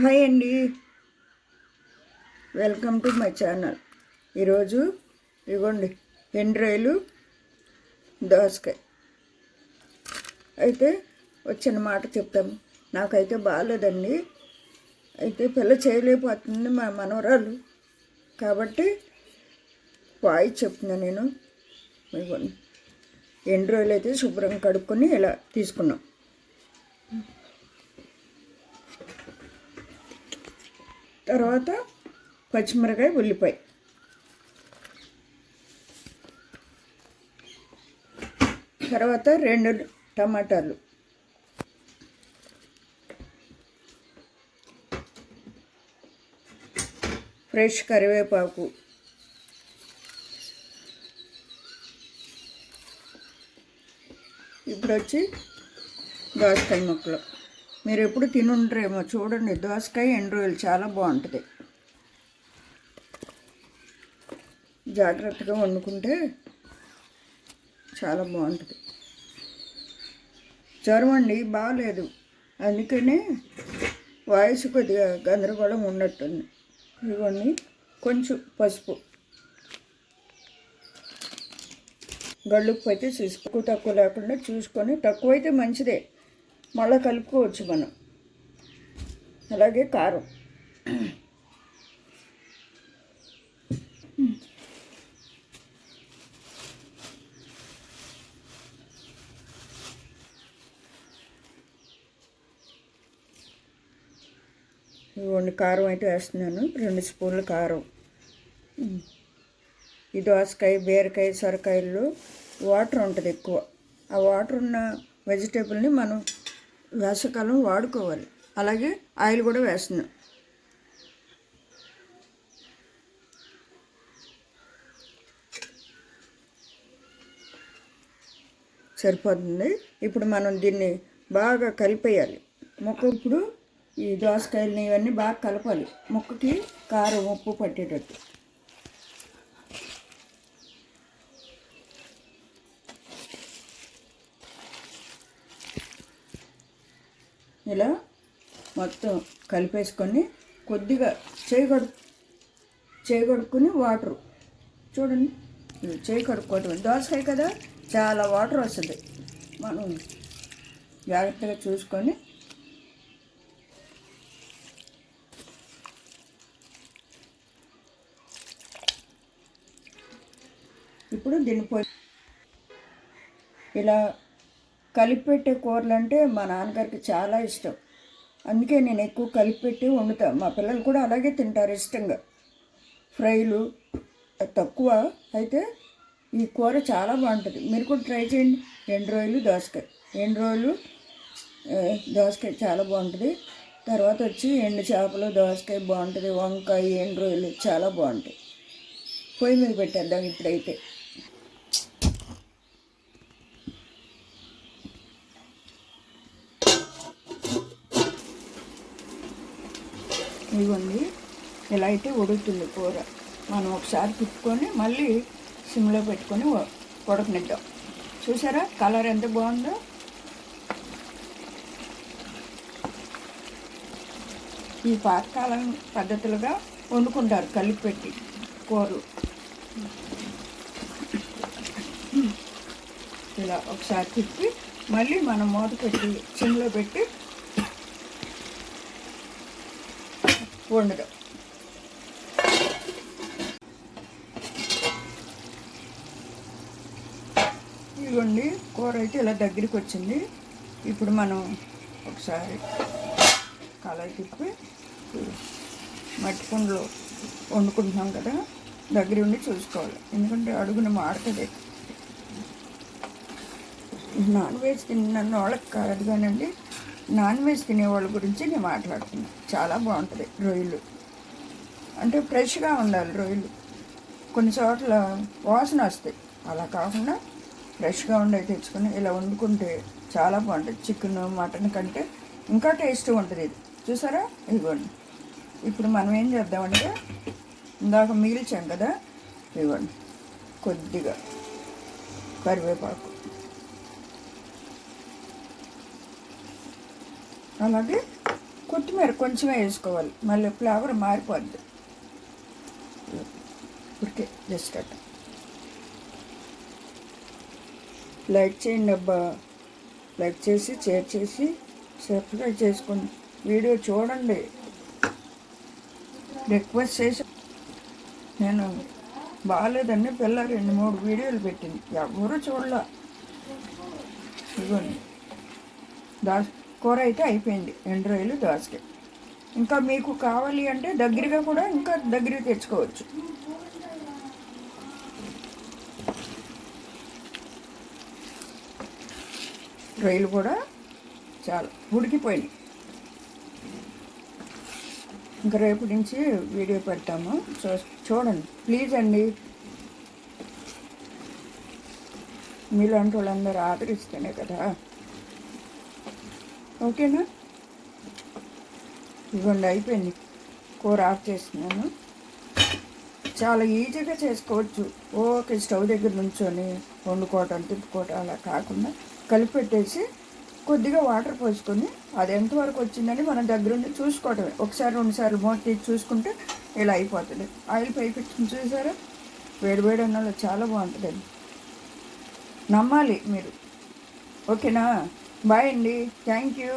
Hi అండి. Welcome to my channel ఈరోజు ఇవ్వండి ఎండ్రాయిలు దోసకాయ. అయితే వచ్చిన మాట చెప్తాము. నాకైతే బాగాలేదండి అయితే పిల్ల చేయలేకపోతుంది మా మనవరాలు. కాబట్టి వాయి చెప్తున్నా నేను. ఇవ్వండి ఎండు రోజులు అయితే శుభ్రంగా కడుక్కొని ఇలా తీసుకున్నాం. తర్వాత పచ్చిమిరకాయ ఉల్లిపాయ. తర్వాత రెండు టమాటాలు. ఫ్రెష్ కరివేపాకు. ఇప్పుడు వచ్చి దోసకాయ ముక్కలు. మీరు ఎప్పుడు తినుండ్రేమో చూడండి. దోసకాయ ఎండు రోజులు చాలా బాగుంటుంది. జాగ్రత్తగా వండుకుంటే చాలా బాగుంటుంది. జ్వరం అండి బాగలేదు అందుకనే వాయిస్ కొద్దిగా గందరగోళం ఉన్నట్టుంది. ఇవన్నీ కొంచెం పసుపు. గళ్ళుప్పు అయితే చూసుకో తక్కువ లేకుండా చూసుకొని తక్కువ అయితే మంచిదే. మళ్ళీ కలుపుకోవచ్చు మనం. అలాగే కారం. ఇవ్వండి కారం అయితే వేస్తున్నాను. రెండు స్పూన్లు కారం. ఈ దోసకాయ బీరకాయ సొరకాయలు వాటర్ ఉంటుంది ఎక్కువ. ఆ వాటర్ ఉన్న వెజిటేబుల్ని మనం వేసవకాలం వాడుకోవాలి. అలాగే ఆయిల్ కూడా వేస్తున్నాం. సరిపోతుంది. ఇప్పుడు మనం దీన్ని బాగా కలిపేయాలి. మొక్క ఇప్పుడు ఈ దోసకాయలని ఇవన్నీ బాగా కలపాలి. ముక్కకి కారం ఉప్పు పట్టేటట్టు. ఇలా మొత్తం కలిపేసుకొని కొద్దిగా చేయి చేయగడుక్కుని వాటరు. చూడండి చేయి కడుక్కోవటం. దోసకాయ కదా చాలా వాటర్ వస్తుంది. మనం జాగ్రత్తగా చూసుకొని ఇప్పుడు దీన్ని ఇలా కలిపెట్టే కూరలు అంటే మా నాన్నగారికి చాలా ఇష్టం. అందుకే నేను ఎక్కువ కలిపెట్టి వండుతాను మా పిల్లలు కూడా అలాగే తింటారు ఇష్టంగా. ఫ్రైలు తక్కువ అయితే ఈ కూర చాలా బాగుంటుంది. మీరు కూడా ట్రై చేయండి. ఎండు రోజులు దోసకాయ. ఎండు రోజులు దోసకాయ చాలా బాగుంటుంది. తర్వాత వచ్చి ఎండు చేపలు దోసకాయ బాగుంటుంది. వంకాయ ఎండు రోజులు చాలా బాగుంటాయి. పొయ్యి మీద పెట్టేద్దాం ఇప్పుడైతే. ఇవ్వండి ఇలా అయితే ఉడుకుతుంది కూర. మనం ఒకసారి తిప్పుకొని మళ్ళీ సిమ్లో పెట్టుకొని ఉడకనిద్దాం. చూసారా? కలర్ ఎంత బాగుందో? ఈ పాతకాలం పద్ధతులుగా వండుకుంటారు కలిపి పెట్టి కూరలు. ఇలా ఒకసారి తిప్పి మళ్ళీ మనం మూత పెట్టి సిమ్లో పెట్టి వండుదాం ఇదిగోండి కూర అయితే ఇలా దగ్గరికి వచ్చింది. ఇప్పుడు మనం ఒకసారి కళాయి తిప్పి మట్టి కుండలో వండుకుంటున్నాం కదా దగ్గర ఉండి చూసుకోవాలి. ఎందుకంటే అడుగున మాడుతుంది నాన్ వెజ్ తిన్న వాళ్ళకి కాదు కానండి. నాన్ వెజ్ తినే వాళ్ళ గురించి నేను మాట్లాడుతున్నాను చాలా బాగుంటుంది రొయ్యలు. అంటే ఫ్రెష్గా ఉండాలి రొయ్యలు. కొన్ని చోట్ల వాసన వస్తాయి. అలా కాకుండా ఫ్రెష్గా ఉండే తెచ్చుకొని ఇలా వండుకుంటే చాలా బాగుంటుంది. చికెన్ మటన్ కంటే ఇంకా టేస్ట్గా ఉంటుంది ఇది. చూసారా? ఇదిగోండి ఇప్పుడు మనం ఏం చేద్దామంటే ఇందాక మిగిల్చాం కదా? ఇవ్వండి. కొద్దిగా కరివేపాకు. అలాగే కొత్తిమీర కొంచెమే వేసుకోవాలి. మళ్ళీ ఫ్లేవర్ మారిపోద్ది. ఇప్పటికే జస్ట్ అట్ట. లైక్ చేయండి అబ్బా. లైక్ చేసి షేర్ చేసి సబ్స్క్రైబ్ చేసుకోండి. వీడియో చూడండి. రిక్వెస్ట్ చేసి నేను బాగాలేదని పిల్ల రెండు మూడు వీడియోలు పెట్టింది. ఎవరు చూడలే. ఇదిగోండి. దాస్ కూర అయితే అయిపోయింది. ఎండు రొయ్యలు దోసకాయ. ఇంకా మీకు కావాలి అంటే దగ్గరగా కూడా ఇంకా దగ్గర తెచ్చుకోవచ్చు. రొయ్యలు కూడా చాలా. ఉడికిపోయినాయి. ఇంకా రేపు నుంచి వీడియో పెడతాము. చూ చూడండి. ప్లీజ్ అండి. మీలాంటి వాళ్ళందరూ ఆదరిస్తేనే కదా ఓకేనా? ఇవ్వండి అయిపోయింది. కూర ఆఫ్ చేస్తున్నాను. చాలా ఈజీగా చేసుకోవచ్చు. ఓకే స్టవ్ దగ్గర నుంచొని వండుకోవటం తిప్పుకోవటం అలా కాకుండా కలిపి పెట్టేసి కొద్దిగా వాటర్ పోసుకొని అది ఎంతవరకు వచ్చిందని మనం దగ్గరుండి చూసుకోవటమే. ఒకసారి రెండుసార్లు మూత తీసి చూసుకుంటే ఇలా అయిపోతుంది. ఆయిల్ పైపెట్టి చూసారా? వేడి వేడి అన్నంలో చాలా బాగుంటుందండి. నమ్మాలి మీరు. ఓకేనా? బాయ్ అండి థ్యాంక్ యూ